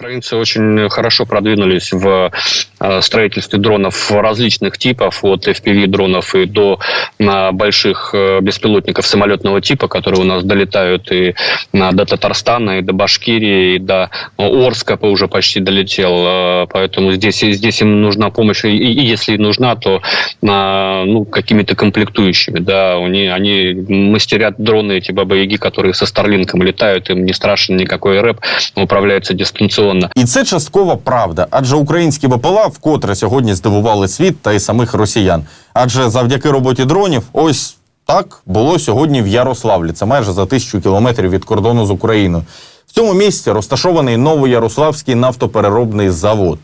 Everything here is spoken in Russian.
Украинцы очень хорошо продвинулись в строительстве дронов различных типов, от FPV-дронов и до э, больших э, беспилотников самолетного типа, которые у нас долетают и э, до Татарстана, и до Башкирии, и до Орска уже почти долетел. Э, Поэтому здесь, и здесь им нужна помощь, и, и если и нужна, то э, ну, какими-то комплектующими. Да, они, они мастерят дроны, эти бабы-яги, которые со Старлинком летают, им не страшен никакой рэп, управляются дистанционно. І це часткова правда, адже українські БПЛА вкотре сьогодні здивували світ та й самих росіян. Адже завдяки роботі дронів, ось так було сьогодні в Ярославлі. Це майже за тисячу кілометрів від кордону з Україною. В цьому місці розташований Новоярославський нафтопереробний завод.